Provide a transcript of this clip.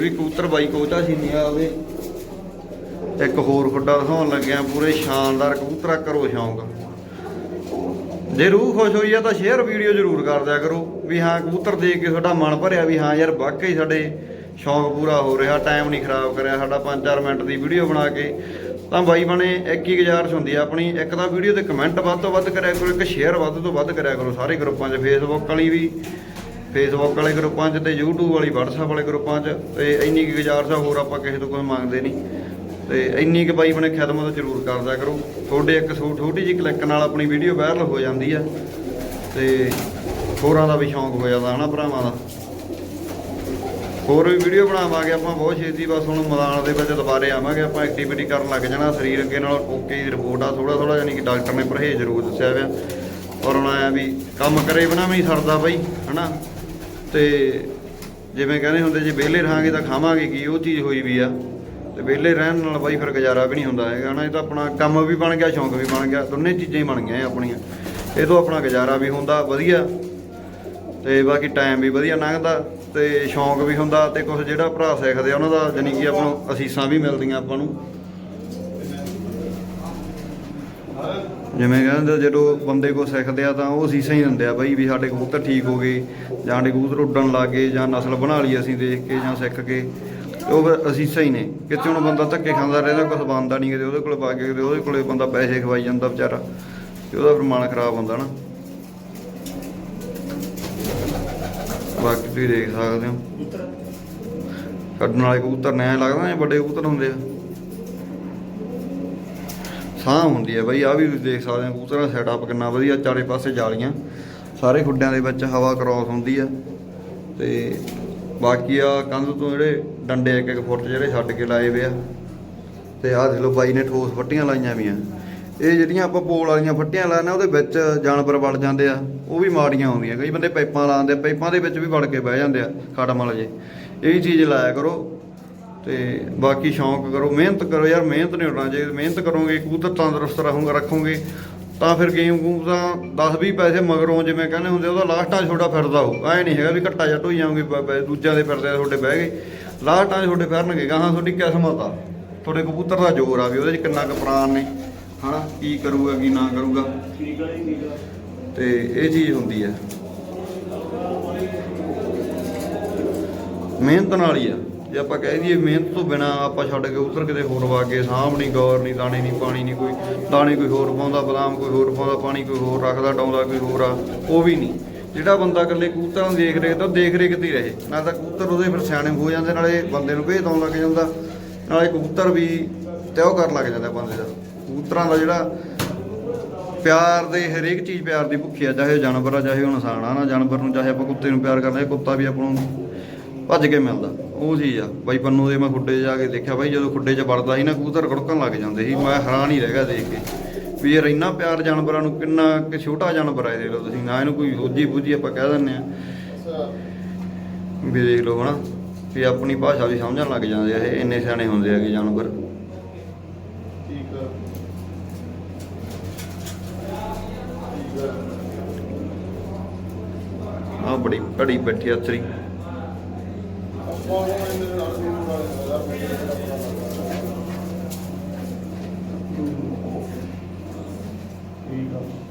ਇਹ ਵੀ ਕਬੂਤਰ ਬਾਈ ਕੋਚਾ ਸੀ ਨਹੀਂ ਇੱਕ ਹੋਰ ਖੁੱਡਾ ਦਿਖਾਉਣ ਲੱਗਿਆ, ਪੂਰੇ ਸ਼ਾਨਦਾਰ ਕਬੂਤਰਾ ਕਰੋ ਸ਼ੌਂਕ। ਜੇ ਰੂਹ ਖੁਸ਼ ਹੋਈ ਆ ਤਾਂ ਸ਼ੇਅਰ ਵੀਡੀਓ ਜ਼ਰੂਰ ਕਰ ਦਿਆ ਕਰੋ ਵੀ ਹਾਂ, ਕਬੂਤਰ ਦੇਖ ਕੇ ਤੁਹਾਡਾ ਮਨ ਭਰਿਆ ਵੀ ਹਾਂ ਯਾਰ, ਵਾਕਈ ਸਾਡੇ ਸ਼ੌਂਕ ਪੂਰਾ ਹੋ ਰਿਹਾ ਟਾਈਮ ਨਹੀਂ ਖਰਾਬ ਕਰਿਆ ਸਾਡਾ 5-4 ਮਿੰਟ ਦੀ ਵੀਡੀਓ ਬਣਾ ਕੇ। ਤਾਂ ਬਾਈ ਬਣੇ, ਇੱਕ ਹੀ ਗੁਜ਼ਾਰਿਸ਼ ਹੁੰਦੀ ਆ ਆਪਣੀ, ਇੱਕ ਤਾਂ ਵੀਡੀਓ ਤੇ ਕਮੈਂਟ ਵੱਧ ਤੋਂ ਵੱਧ ਕਰਿਆ ਕਰੋ, ਇੱਕ ਸ਼ੇਅਰ ਵੱਧ ਤੋਂ ਵੱਧ ਕਰਿਆ ਕਰੋ, ਸਾਰੇ ਗਰੁੱਪਾਂ 'ਚ ਫੇਸਬੁੱਕ ਵਾਲੀ ਵੀ। ਫੇਸਬੁੱਕ ਵਾਲੇ ਗਰੁੱਪਾਂ 'ਚ ਤੇ YouTube ਵਾਲੀ, WhatsApp ਵਾਲੇ ਗਰੁੱਪਾਂ 'ਚ ਤੇ ਇੰਨੀ ਕੁ ਗੁਜ਼ਾਰਿਸ਼ ਆ ਹੋਰ ਆਪਾਂ ਕਿਸੇ ਤੋਂ ਕੋਈ ਮੰਗਦੇ ਨਹੀਂ। ਤੇ ਇੰਨੀ ਕੁ ਬਾਈ ਬਣੇ ਖਿਦਮਤ ਜ਼ਰੂਰ ਕਰਦਾ ਕਰੋ। ਤੁਹਾਡੇ ਇੱਕ ਛੋ- ਛੋਟੀ ਜਿਹੀ ਕਲਿੱਕ ਨਾਲ ਆਪਣੀ ਵੀਡੀਓ ਵਾਇਰਲ ਹੋ ਜਾਂਦੀ ਆ। ਤੇ ਹੋਰਾਂ ਦਾ ਵੀ ਸ਼ੌਂਕ ਹੋ ਜਾਂਦਾ ਹਨਾ ਭਰਾਵਾਂ ਦਾ। ਹੋਰ ਵੀ ਵੀਡੀਓ ਬਣਾਵਾਂਗੇ ਆਪਾਂ, ਬਹੁਤ ਛੇਤੀ ਬਸ ਹੁਣ ਮੈਦਾਨ ਦੇ ਵਿੱਚ ਦੁਬਾਰੇ ਆਵਾਂਗੇ। ਆਪਾਂ ਐਕਟੀਵਿਟੀ ਕਰਨ ਲੱਗ ਜਾਣਾ, ਸਰੀਰ ਅੱਗੇ ਨਾਲ ਓਕੇ ਦੀ ਰਿਪੋਰਟ ਆ ਥੋੜਾ ਥੋੜਾ ਯਾਨੀ ਕਿ ਡਾਕਟਰ ਨੇ ਪਰਹੇਜ਼ ਜ਼ਰੂਰ ਦੱਸਿਆ ਹੋਇਆ। ਔਰ ਹੁਣ ਆਇਆ ਵੀ ਕੰਮ ਕਰੇ ਬਿਨਾ ਵੀ ਨਹੀਂ ਸਰਦਾ ਬਾਈ, ਹਨਾ? ਤੇ ਜਿਵੇਂ ਕਹਿੰਦੇ ਹੁੰਦੇ, ਜੇ ਵਿਹਲੇ ਰਹਾਂਗੇ ਤਾਂ ਖਾਵਾਂਗੇ ਕੀ? ਉਹ ਚੀਜ਼ ਹੋਈ ਵੀ ਆ। ਤੇ ਵਿਹਲੇ ਰਹਿਣ ਨਾਲ ਬਾਈ ਫਿਰ ਗੁਜ਼ਾਰਾ ਵੀ ਨਹੀਂ ਹੁੰਦਾ ਹੈਗਾ ਨਾ ਇਹ ਤਾਂ ਆਪਣਾ ਕੰਮ ਵੀ ਬਣ ਗਿਆ, ਸ਼ੌਂਕ ਵੀ ਬਣ ਗਿਆ। ਦੋਨੇ ਚੀਜ਼ਾਂ ਹੀ ਬਣ ਗਈਆਂ ਆਪਣੀਆਂ। ਇਹ ਤੋਂ ਆਪਣਾ ਗੁਜ਼ਾਰਾ ਵੀ ਹੁੰਦਾ, ਵਧੀਆ। ਤੇ ਬਾਕੀ ਟਾਈਮ ਵੀ ਵਧੀਆ ਲੰਘਦਾ ਤੇ ਸ਼ੌਂਕ ਵੀ ਹੁੰਦਾ ਤੇ ਕੁਝ ਜਿਹੜਾ ਭਰਾ ਸਿੱਖਦੇ ਆ, ਉਹਨਾਂ ਦਾ ਜਾਨੀ ਕਿ ਆਪਾਂ ਨੂੰ ਅਸੀਸਾਂ ਵੀ ਮਿਲਦੀਆਂ ਆਪਾਂ ਨੂੰ। ਜਿਵੇਂ ਕਹਿੰਦੇ ਜਦੋਂ ਬੰਦੇ ਕੋ ਸਿੱਖਦੇ ਆ ਤਾਂ ਉਹ ਅਸੀਸਾਂ ਹੀ ਦਿੰਦੇ ਆ ਬਾਈ ਵੀ ਸਾਡੇ ਕਬੂਤਰ ਠੀਕ ਹੋ ਗਏ ਜਾਂ ਸਾਡੇ ਕਬੂਤਰ ਉੱਡਣ ਲੱਗ ਗਏ ਜਾਂ ਨਸਲ ਬਣਾ ਲਈ ਅਸੀਂ ਦੇਖ ਕੇ ਜਾਂ ਸਿੱਖ ਕੇ ਉਹ ਅਸੀਸਾਂ ਹੀ ਨੇ। ਕਿਤੇ ਹੁਣ ਬੰਦਾ ਧੱਕੇ ਖਾਂਦਾ ਰਹਿੰਦਾ ਕੁਝ ਬਣਦਾ ਨਹੀਂ ਕਿਤੇ ਉਹਦੇ ਕੋਲ ਪਾ ਕੇ ਕਿਤੇ ਉਹਦੇ ਕੋਲੇ ਬੰਦਾ ਪੈਸੇ ਖਵਾਈ ਜਾਂਦਾ ਵਿਚਾਰਾ ਤੇ ਉਹਦਾ ਫਿਰ ਮਨ ਖਰਾਬ ਹੁੰਦਾ ਨਾ। ਬਾਕੀ ਤੁਸੀਂ ਦੇਖ ਸਕਦੇ ਹੋ। ਕੱਢਣ ਵਾਲੇ ਕਬੂਤਰ ਨੇ ਲੱਗਦਾ ਨੇ ਵੱਡੇ ਕਬੂਤਰ ਹੁੰਦੇ ਆ। ਸਾਹ ਹੁੰਦੀ ਹੈ ਬਈ ਆ ਵੀ ਤੁਸੀਂ ਦੇਖ ਸਕਦੇ ਹੋ, ਕਬੂਤਰਾਂ ਦਾ ਸੈਟਅਪ ਕਿੰਨਾ ਵਧੀਆ, ਚਾਰੇ ਪਾਸੇ ਜਾਲੀਆਂ। ਸਾਰੇ ਖੁੱਡਿਆਂ ਦੇ ਵਿੱਚ ਹਵਾ ਕ੍ਰਾਸ ਹੁੰਦੀ ਆ ਤੇ ਬਾਕੀ ਆ ਕੰਧ ਤੋਂ ਜਿਹੜੇ ਡੰਡੇ ਇੱਕ ਇੱਕ ਫੁੱਟ ਜਿਹੜੇ ਛੱਡ ਕੇ ਲਾਏ ਵੇ ਆ। ਤੇ ਆਹ ਦੇਖ ਲਓ ਬਾਈ ਨੇ ਠੋਸ ਫੱਟੀਆਂ ਲਾਈਆਂ ਵੀ ਆ ਇਹ ਜਿਹੜੀਆਂ ਆਪਾਂ ਪੋਲ ਵਾਲੀਆਂ ਫੱਟੀਆਂ ਲਾਉਂਦੇ ਆ, ਉਹਦੇ ਵਿੱਚ ਜਾਨਵਰ ਵੜ ਜਾਂਦੇ ਆ। ਉਹ ਵੀ ਮਾੜੀਆਂ ਆਉਂਦੀਆਂ ਕਈ ਬੰਦੇ ਪਾਈਪਾਂ ਲਾਉਂਦੇ ਆ, ਪਾਈਪਾਂ ਦੇ ਵਿੱਚ ਵੀ ਵੜ ਕੇ ਬਹਿ ਜਾਂਦੇ ਆ ਖੜਮਲ ਜੇ। ਇਹ ਚੀਜ਼ ਲਾਇਆ ਕਰੋ। ਤੇ ਬਾਕੀ ਸ਼ੌਂਕ ਕਰੋ, ਮਿਹਨਤ ਕਰੋ ਯਾਰ, ਮਿਹਨਤ ਨਹੀਂ ਉੱਡਣਾ ਜੇ ਮਿਹਨਤ ਕਰੋਗੇ, ਕਬੂਤਰ ਤੰਦਰੁਸਤ ਰਹੂਗਾ, ਰੱਖੋਗੇ, ਤਾਂ ਫਿਰ ਗੇਮ ਗੂਮ ਤਾਂ 10 20 ਪੈਸੇ ਮਗਰੋਂ ਜਿਵੇਂ ਕਹਿੰਦੇ ਹੁੰਦੇ ਉਹਦਾ ਲਾਸਟਾਂ 'ਚ ਤੁਹਾਡਾ ਫਿਰਦਾ ਹੋਊ। ਐ ਨਹੀਂ ਹੈਗਾ ਵੀ ਘੱਟਾ ਜੱਟ ਹੋਈ ਜਾਓਗੇ ਦੂਜਿਆਂ ਦੇ ਫਿਰਦੇ ਤੁਹਾਡੇ ਬਹਿ ਗਏ। ਲਾਸਟਾਂ 'ਚ ਤੁਹਾਡੇ ਫਿਰਨਗੇ, ਗਾਹਾਂ ਤੁਹਾਡੀ ਕਿਸਮਤ ਆ। ਤੁਹਾਡੇ ਕਬੂਤਰ ਦਾ ਜ਼ੋਰ ਆ ਵੀ ਉਹਦੇ 'ਚ ਕਿੰਨਾ ਕੁ ਪ੍ਰਾਣ ਨੇ, ਹਨਾ? ਕੀ ਕਰੂਗਾ, ਕੀ ਨਾ ਕਰੂਗਾ। ਠੀਕ ਆ ਜੀ ਤੇ ਇਹ ਚੀਜ਼ ਹੁੰਦੀ ਹੈ ਮਿਹਨਤ ਨਾਲ ਹੀ ਆ। ਜੇ ਆਪਾਂ ਕਹਿ ਦਈਏ ਮਿਹਨਤ ਤੋਂ ਬਿਨਾ ਆਪਾਂ ਛੱਡ ਕੇ ਉਤਰ ਕਿਤੇ ਹੋਰ ਵਾਗੇ ਸਾਂਭ ਨਹੀਂ ਗੌਰ ਨਹੀਂ ਦਾਣੇ ਨਹੀਂ ਪਾਣੀ ਨਹੀਂ ਕੋਈ ਦਾਣੇ ਕੋਈ ਹੋਰ ਪਾਉਂਦਾ, ਬਦਾਮ ਕੋਈ ਹੋਰ ਪਾਉਂਦਾ, ਪਾਣੀ ਕੋਈ ਹੋਰ ਰੱਖਦਾ, ਡਾਉਂਦਾ ਕੋਈ ਹੋਰ ਆ, ਉਹ ਵੀ ਨਹੀਂ ਜਿਹੜਾ ਬੰਦਾ ਇਕੱਲੇ ਕਬੂਤਰਾਂ ਨੂੰ ਦੇਖ ਰੇਖ ਤਾਂ ਦੇਖ ਰੇਖ ਤੇ ਰਹੇ। ਨਾ ਤਾਂ ਕਬੂਤਰ ਉਹਦੇ ਫਿਰ ਸਿਆਣੇ ਹੋ ਜਾਂਦੇ, ਨਾਲੇ ਬੰਦੇ ਨੂੰ ਭੇਤ ਆਉਣ ਲੱਗ ਜਾਂਦਾ। ਨਾਲੇ ਕਬੂਤਰ ਵੀ ਤਿਉ ਕਰਨ ਲੱਗ ਜਾਂਦਾ ਬੰਦੇ ਦਾ। ਕਬੂਤਰਾਂ ਦਾ ਜਿਹੜਾ ਪਿਆਰ ਦੇ ਹਰੇਕ ਚੀਜ਼ ਪਿਆਰ ਦੀ ਭੁੱਖੀ ਆ, ਚਾਹੇ ਉਹ ਜਾਨਵਰ ਆ, ਚਾਹੇ ਉਹ ਇਨਸਾਨ ਆ, ਨਾ, ਜਾਨਵਰ ਨੂੰ ਚਾਹੇ ਆਪਾਂ ਕੁੱਤੇ ਨੂੰ ਪਿਆਰ ਕਰਦੇ ਕੁੱਤਾ ਵੀ ਆਪਾਂ ਨੂੰ ਭੱਜ ਕੇ ਮਿਲਦਾ। ਉਹ ਚੀਜ਼ ਆ। ਬਾਈ ਪੰਨੂ ਦੇ ਮੈਂ ਖੁੱਡੇ 'ਚ ਜਾ ਕੇ ਦੇਖਿਆ। ਬਾਈ ਜਦੋਂ ਖੁੱਡੇ 'ਚ ਵੜਦਾ ਸੀ ਨਾ, ਕਬੂਤਰ ਗੜਕਣ ਲੱਗ ਜਾਂਦੇ ਸੀ। ਮੈਂ ਹੈਰਾਨ ਹੀ ਰਹਿ ਗਿਆ ਦੇਖ ਕੇ। ਵੀ ਯਾਰ ਇੰਨਾ ਪਿਆਰ ਜਾਨਵਰਾਂ ਨੂੰ ਕਿੰਨਾ ਕਿ ਛੋਟਾ ਜਾਨਵਰ ਆ ਦੇਖ ਲਓ ਤੁਸੀਂ। ਨਾ ਇਹਨੂੰ ਕੋਈ ਰੋਜੀ ਬੂਜੀ ਆਪਾਂ ਕਹਿ ਦਿੰਦੇ ਆ ਵੀ ਦੇਖ ਲਓ ਹਨਾ। ਵੀ ਆਪਣੀ ਭਾਸ਼ਾ ਵੀ ਸਮਝਣ ਲੱਗ ਜਾਂਦੇ ਆ ਇਹ। ਇੰਨੇ ਸਿਆਣੇ ਹੁੰਦੇ ਹੈਗੇ ਜਾਨਵਰ। ਠੀਕ ਆ ਆ ਆ ਬੜੀ ਘੜੀ ਬੈਠੀ ਅਸਰੀ ਆਪਾਂ ਉਹ ਇਹਦੇ ਨਾਲ ਵੀ ਨਾਲ ਠੀਕ ਆ